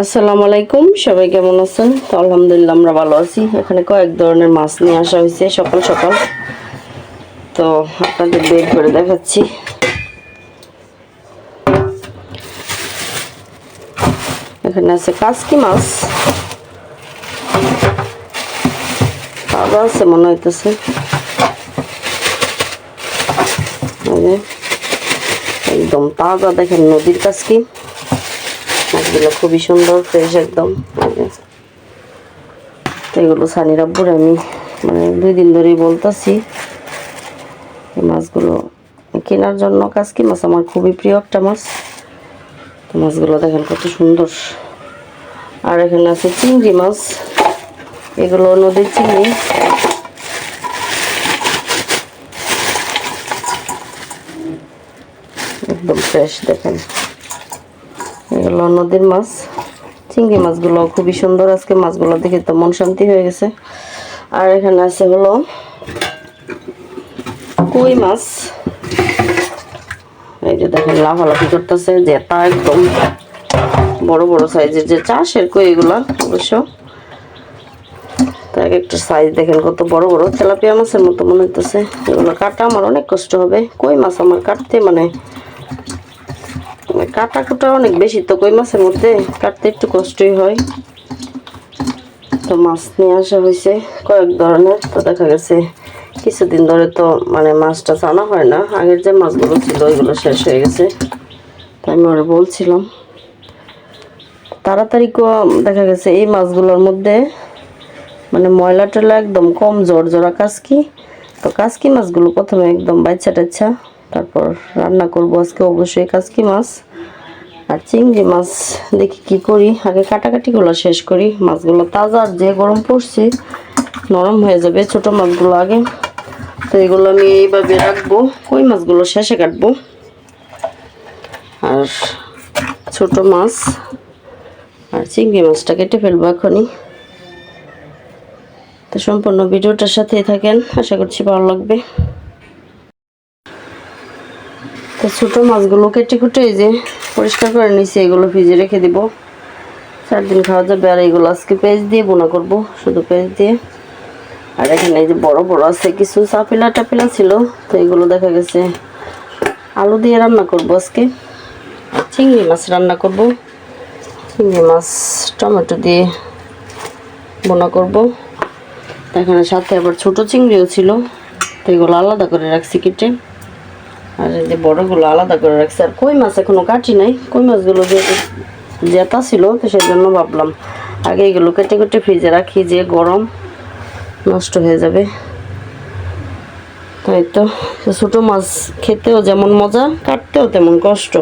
আসসালামু আলাইকুম, সবাই কেমন আছেন? তো আলহামদুলিল্লাহ আমরা ভালো আছি। এখানে কয়েক ধরনের মাছ নিয়ে আসা হয়েছে সকাল সকাল। তো আপনাদের বের করে দেখাচ্ছি। এখানে আছে কাসকি মাছ। তাজা আছে মনে হইতেছে। একদম তাজা দেখেন নদীর কাসকি। মাছগুলো খুবই সুন্দর ফ্রেশ একদম। তো এগুলো সানি রাব্বুর আমি মানে দুই দিন ধরেই বলতেছি মাছগুলো কেনার জন্য কাসকি মাছ আমার খুবই প্রিয় একটা মাছ। মাছগুলো দেখেন কত সুন্দর। আর এখানে আছে চিংড়ি মাছ, এগুলো নদীর চিংড়ি। একদম ফ্রেশ দেখেন। এগুলো নদীর মাছ। চিংড়ি মাছগুলো খুবই সুন্দর। আজকে মাছগুলো দেখে তো মন শান্তি হয়ে গেছে। আর এখানে আছে হলো কই মাছ। এই যে দেখেন, লাফালাফি করতেছে যে তা একদম বড় বড় সাইজের যে চাষের কই এগুলা অবশ্য। তো এক একটা সাইজ দেখেন কত বড় বড়। তেলাপিয়া মাছের মতো মনে হইতেছে। এগুলো কাটা আমার অনেক কষ্ট হবে। কই মাছ আমার কাটতে মানে কাটা কুটা অনেক বেশি তো কই মাছের মধ্যে, কাটতে একটু কষ্টই হয়। তো মাছ নিয়ে আসা হয়েছে কয়েক ধরনের, তো দেখা গেছে কিছুদিন ধরে তো মানে মাছটা জানা হয় না, আগের যে মাছগুলো ছিল ওইগুলো শেষ হয়ে গেছে। তো আমি ওরা বলছিলাম, তাড়াতাড়ি দেখা গেছে এই মাছগুলোর মধ্যে মানে ময়লা টয়লা একদম কম জোর জোড়া কাসকি তো কাসকি মাছগুলো প্রথমে একদম বাচ্চা টাচ্চা তারপর রান্না করব আজকে অবশ্যই কাসকি মাছ আর চিংড়ি মাছ, দেখি কি করি। আগে কাটাকাটিগুলো শেষ করি। মাছগুলো তাজা আর যে গরম পড়ছে, নরম হয়ে যাবে ছোট মাছগুলো আগে। তো এগুলো আমি এইভাবে রাখব, কই মাছগুলো শেষে কাটবো। আর ছোট মাছ আর চিংড়ি মাছটা কেটে ফেলব এখনই। তো সম্পূর্ণ ভিডিওটার সাথেই থাকেন। আশা করছি ভালো লাগবে। তো ছোট মাছগুলো কেটে কুটে এই যে পরিষ্কার করে নিছি এগুলো ফ্রিজে রেখে দিব। চার দিন খাওয়া যাবে আর এগুলো আজকে পেঁয়াজ দিয়ে বোনা করব, শুধু পেঁয়াজ দিয়ে। আর এখানে এই যে বড় বড় আছে, কিছু চাপিলা টাপিলা ছিল, তো এগুলো দেখা গেছে আলু দিয়ে রান্না করব আজকে। চিংড়ি মাছ রান্না করব। চিংড়ি মাছ, টমেটো দিয়ে বোনা করব। এখানে সাথে আবার ছোট চিংড়িও ছিল, তো এগুলো আলাদা করে রাখছি কেটে। আর এই যে বড়গুলো আলাদা করে রাখছি। আর কই মাছ এখনও কাটি নাই? কই মাছগুলো যে জেতা ছিল, তো সেই জন্য ভাবলাম আগে এগুলো কেটে কেটে ফ্রিজে রাখি, যে গরম নষ্ট হয়ে যাবে। তাই তো ছোটো মাছ খেতেও যেমন মজা, কাটতেও তেমন কষ্ট।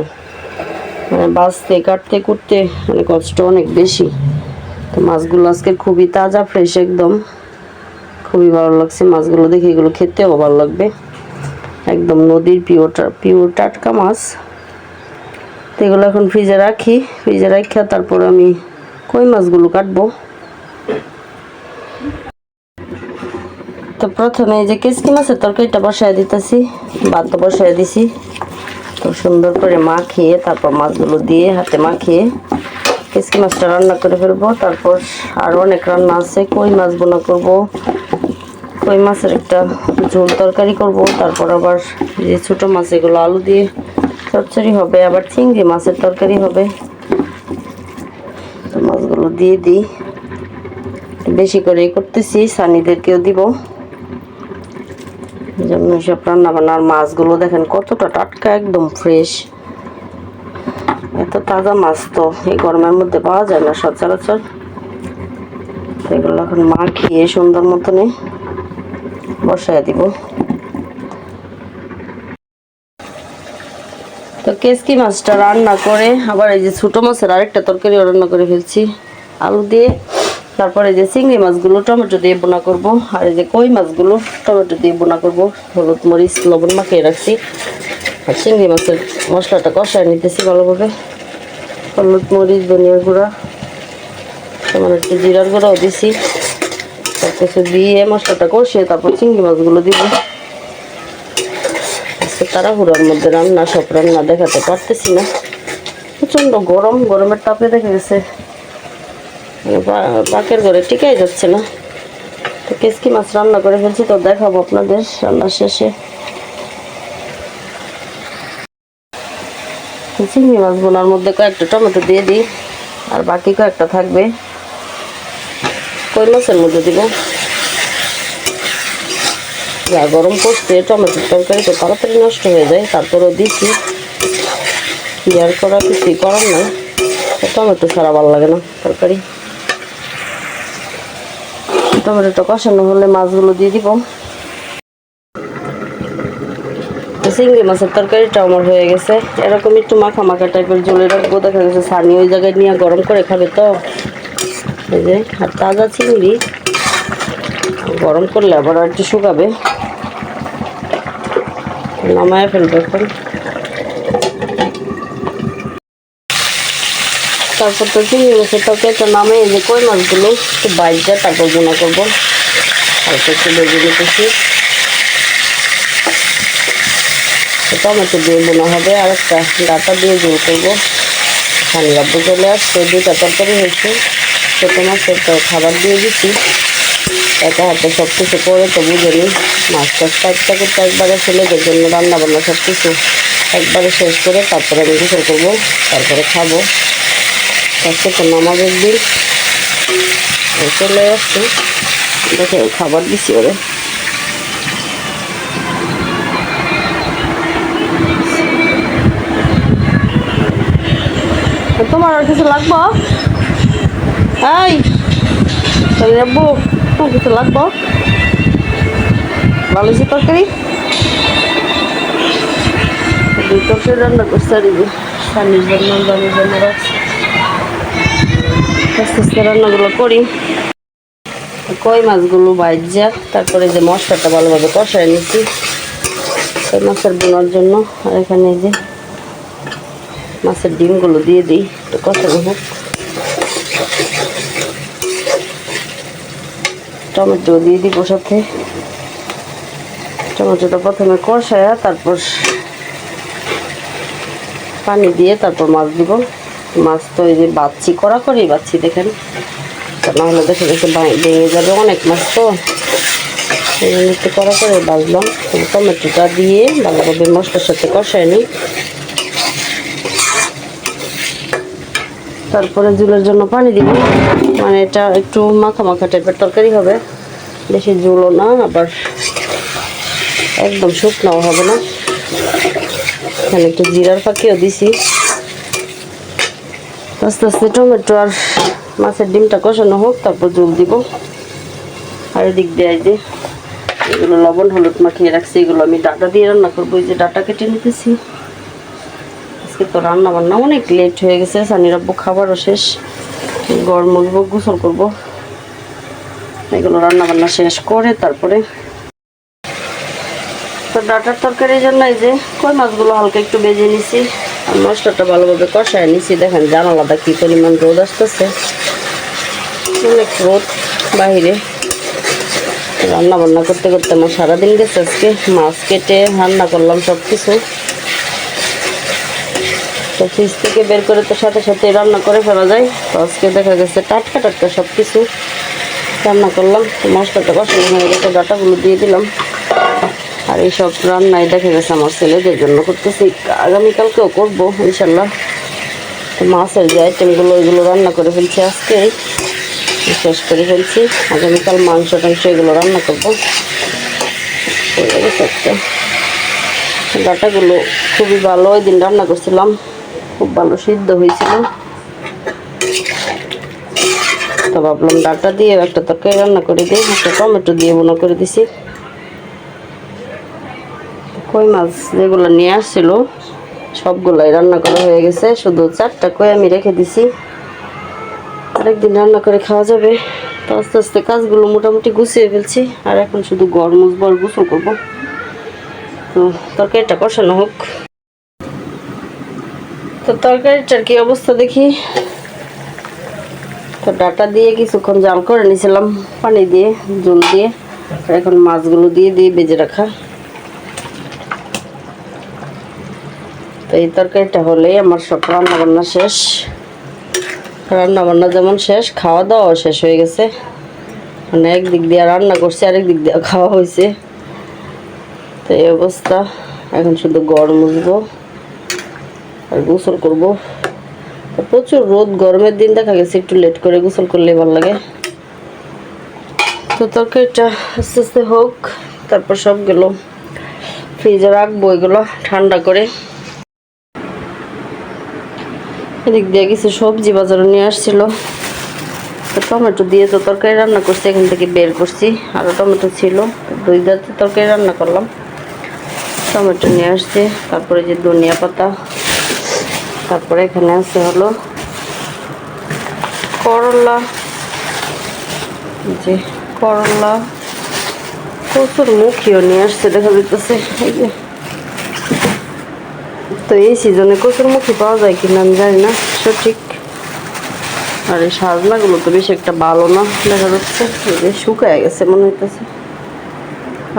মানে বাঁচতে, কাটতে, কুটতে মানে কষ্ট অনেক বেশি। তো মাছগুলো আজকে খুবই তাজা ফ্রেশ একদম। খুবই ভালো লাগছে মাছগুলো দেখে, এগুলো খেতেও ভালো লাগবে। একদম নদীর পিওর পিওর টাটকা মাছ। তো এগুলো এখন ফ্রিজে রাখি। ফ্রিজে রাখা তারপর আমি কই মাছগুলো কাটবো? তো প্রথমে এই যে কেসকি মাছের তরকারিটা বসায় দিতেছি, ভাত তো বসায় দিছি। তো সুন্দর করে মাখিয়ে তারপর মাছগুলো দিয়ে হাতে মাখিয়ে কেসকি মাছটা রান্না করে ফেলব। তারপর আরও অনেক রান্না আছে, কই মাছ বোনা করব? কই মাছের একটা ঝোল তরকারি করব, তারপর আবার যে ছোটো মাছ, এগুলো আলু দিয়ে চচ্চড়ি হবে, আবার চিংড়ি মাছের তরকারি হবে। মাছগুলো দিয়ে দিই। বেশি করে করতেছি, সানিদেরকেও দিব। জন্য সব রান্না বান্নার মাছগুলো দেখেন কতটা টাটকা, একদম ফ্রেশ। এত তাজা মাছ তো এই গরমের মধ্যে পাওয়া যায় না সচরাচর। এগুলো এখন মাখিয়ে সুন্দর মতনে বসায় দিব। তো কেসকি মাছটা রান্না করে, আবার এই যে ছোটো মাছের আরেকটা তরকারি রান্না করে ফেলছি। আলু দিয়ে, তারপরে যে চিংড়ি মাছগুলো টমেটো দিয়ে বোনা করব, আর এই যে কই মাছগুলো টমেটো দিয়ে বোনা করব, হলুদ, মরিচ, লবণ মাখিয়ে রাখছি। আর চিংড়ি মাছের মশলাটা কষায় নিতেছি ভালোভাবে। হলুদ, মরিচ, ধনিয়া গুঁড়া তেমন একটু জিরার গুঁড়াও দিছি। কিছু দিয়ে মশলাটা কষিয়ে তারপর চিংড়ি মাছগুলো দিব। আজকে তাড়াহুড়ার মধ্যে রান্না, সব রান্না দেখাতে পারতেছি না। প্রচণ্ড গরম, গরমের তাপে দেখা গেছে। পাকের ঘরে টিকাই যাচ্ছে না। তো কেসকি মাছ রান্না করে ফেলছি, তো দেখাবো আপনাদের রান্নার শেষে। চিংড়ি মাছ বোনার মধ্যে কয়েকটা টমেটো দিয়ে দিই, আর বাকি কয়েকটা থাকবে। কই মাছের মধ্যে দিব যা গরম করছে টমেটোর তরকারি তো তাড়াতাড়ি নষ্ট হয়ে যায়, তারপরেও দিচ্ছি আর করা কিছুই করার নাই। টমেটো ছাড়া ভালো লাগে না তরকারি। টমেটোটা কষানো হলে মাছগুলো দিয়ে দিব। চিংড়ি মাছের তরকারিটা আমার হয়ে গেছে। এরকম একটু মাখা মাখা টাইপের জলে রাখব। দেখা গেছে সানি ওই জায়গায় নিয়ে গরম করে খাবে তো। এই যে আর তাজা চিংড়ি। গরম করলে আবার একটু শুকাবে। নামায় ফেলবে এখন। তারপর তো চিংড়ি মাছের তরকারিটা নামে, এই যে কই মাছগুলো? একটু বাইরে তারপর গুণা করব। হালকা একটু বেজে নিতেছি। টমেটো দিয়ে বোনা হবে আর একটা ডাটা দিয়ে জোর করব। ঠান্ডা চলে আসছে দুটা তরকারি হয়েছে। ছোটো মাছের তো খাবার দিয়ে দিচ্ছি একা হাতে সব কিছু করে তো নিই মাছ টাছটা একটা করতে একবারে ছেলেদের জন্য রান্না বান্না সব কিছু একবারে শেষ করে তারপরে আমি গোসল করব, তারপরে খাব। আজকে তো নামাজের দিন। চলে আসছে। দেখে খাবার দিছি ওরে। তোমার কিছু লাগবো? এই তাহলে আব্বু তোমার কিছু লাগবো? ভালো হয়েছে তরকারি? দুই তরকারি রান্না করছে আর স্বামীর জন্য বাড়ির জন্য রাখছি। আস্তে আস্তে রান্নাগুলো করি। কই মাছগুলো বাইজা তারপরে যে মশলাটা ভালোভাবে কষায় নিচ্ছি। কই মাছের বোনার জন্য, আর এখানে যে মাছের ডিমগুলো দিয়ে দিই, একটু কষানো হোক। টমেটো দিয়ে দিব সাথে। টমেটোটা প্রথমে কষায় তারপর পানি দিয়ে তারপর মাছ দিব। মাছ তো এই যে বাচ্ছি করা করেই বাচ্ছি দেখেন নাহলে দেখে দেখে ভেঙে যাবে অনেক মাছ তো। একটু করা করে বাজলাম টমেটোটা দিয়ে ভালোভাবে মশলার সাথে কষায় নিই। তারপরে জুলের জন্য পানি দিব। মানে এটা একটু মাখা মাখা টাইপের তরকারি হবে। বেশি ঝুলও না, আবার একদম শুকনাও হবে না। এখানে একটু জিরার পাখিও দিছি। আস্তে আস্তে টমেটো আর মাছের ডিমটা কষানো হোক, তারপর জল দিব। আর এদিক দিয়ে যে এগুলো লবণ, হলুদ মাখিয়ে রাখছি, এগুলো আমি ডাটা দিয়ে রান্না করব। এই যে ডাটা কেটে নিতেছি। আজকে তো রান্না বান্না অনেক লেট হয়ে গেছে, সানির আব্বু খাবারও শেষ। গরম মুখবো গোসল করব। এগুলো রান্না বান্না শেষ করে তারপরে তো ডাটার তরকারির জন্য এই যে কই মাছগুলো হালকা একটু বেজে নিছি। আর মশলাটা ভালোভাবে কষায় নিছি। দেখেন জানালাটা কি পরিমাণ রোদ আসতেছে। অনেক রোদ বাহিরে। রান্না বান্না করতে করতে আমার সারাদিন গেছে আজকে। মাছ কেটে রান্না করলাম সব কিছু তো ফ্রিজ থেকে বের করে তো সাথে সাথে রান্না করে ফেলা যায়। তো আজকে দেখা গেছে টাটকা টাটকা সব কিছু রান্না করলাম। তো মশলাটা কষানো হয়ে গেছে, ডাটাগুলো দিয়ে দিলাম। আর এইসব রান্নায় দেখা গেছে আমার ছেলেদের জন্য করতেছি। আগামীকালকেও করব, ইনশাল্লাহ। মাছের যে আইটেমগুলো ওইগুলো রান্না করে ফেলছি আজকে। শেষ করে ফেলছি। আগামীকাল মাংস টাংস এগুলো রান্না করব। ডাটাগুলো খুবই ভালো ওই দিন রান্না করছিলাম। খুব ভালো সিদ্ধ হয়েছিল। তো ভাবলাম ডাটা দিয়ে একটা তরকারি রান্না করে দিই, একটা টমেটো দিয়ে বোনা করে দিছি। কই মাছ যেগুলো নিয়ে আসছিল, সবগুলাই রান্না করা হয়ে গেছে। শুধু চারটা কই আমি রেখে দিছি। আরেকদিন রান্না করে খাওয়া যাবে। তো আস্তে আস্তে কাজগুলো মোটামুটি গুছিয়ে ফেলছি। আর এখন শুধু গরম মুসবো আর গোসল করব। তো তরকারিটা কষানো হোক। তো তরকারিটার কি অবস্থা দেখি? তো ডাটা দিয়ে কিছুক্ষণ জাল করে নিয়েছিলাম পানি দিয়ে, জল দিয়ে এখন মাছগুলো দিয়ে দিয়ে বেজে রাখা। তো এই তরকারিটা হলেই আমার সব রান্নাবান্না শেষ। রান্নাবান্না যেমন শেষ খাওয়া দাওয়া শেষ হয়ে গেছে। মানে একদিক দিয়ে রান্না করছি আরেক দিক দিয়ে খাওয়া হয়েছে। তো এই অবস্থা। এখন শুধু গড় মুছবো। আর গোসল করব। প্রচুর রোদ, গরমের দিন দেখা গেছে, একটু লেট করে গোসল করলে ভালো লাগে। তো তরকারিটা আস্তে আস্তে হোক, তারপর সবগুলো ফ্রিজে রাখব এগুলো, ঠান্ডা করে। এদিক দিয়ে কিছু সবজি বাজারে নিয়ে আসছিল। টমেটো দিয়ে তো তরকারি রান্না করছি, এখান থেকে বের করছি। আরও টমেটো ছিল, দুই জাতের তরকারি রান্না করলাম। টমেটো নিয়ে আসছে, তারপরে যে ধনিয়া পাতা তারপরে এখানে আছে হলো করলা। যে করলা। প্রচুর মুখিও নিয়ে আসছে, দেখা যাইতেছে। এই যে। তো এই সিজনে কচুর মুখী পাওয়া যায় কিনা আমি জানি না সঠিক আর এই সাজনাগুলো তো বেশি একটা ভালো না, দেখা যাচ্ছে। এই যে শুকায় গেছে মনে হইতেছে।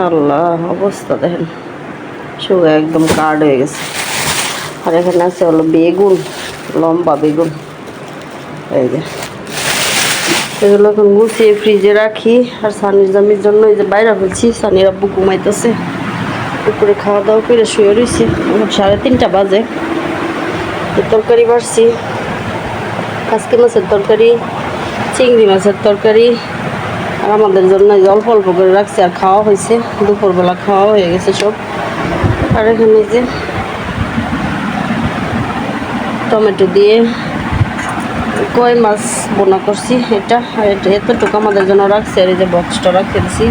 আল্লাহ, অবস্থা দেখেন। শুকায় একদম কার্ড হয়ে গেছে। আর এখানে আছে হলো বেগুন, লম্বা বেগুন। এই যে। এগুলো এখন গুছিয়ে ফ্রিজে রাখি। আর সানির জামির জন্য এই যে বাইরে হচ্ছি সানির আব্বু ঘুমাইতেছে। দুপুরে খাওয়া দাওয়া করে শুয়ে রয়েছি সাড়ে তিনটা বাজে। তরকারি বাড়ছি। আজকে মাছের তরকারি, চিংড়ি মাছের তরকারি। আর আমাদের জন্য অল্প অল্প করে রাখছি, আর খাওয়া হয়েছে। দুপুরবেলা খাওয়া হয়ে গেছে সব। আর এখানে যে টমেটো দিয়ে কই মাছ বোনা করছি এটা এতটুকু আমাদের জন্য রাখছি, আর এই যে বক্সটা রাখতে দিছি।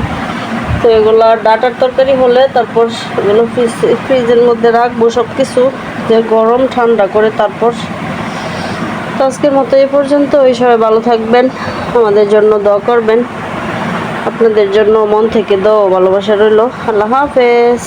তো এগুলো ডাটার তরকারি হলে তারপর এগুলো ফ্রিজ ফ্রিজের মধ্যে রাখব সব কিছু যে গরম ঠান্ডা করে তারপর। তো আজকের মতো এই পর্যন্ত ওই সবাই ভালো থাকবেন, আমাদের জন্য দোয়া করবেন। আপনাদের জন্য মন থেকে দোয়া ভালোবাসা রইল। আল্লাহ হাফেজ।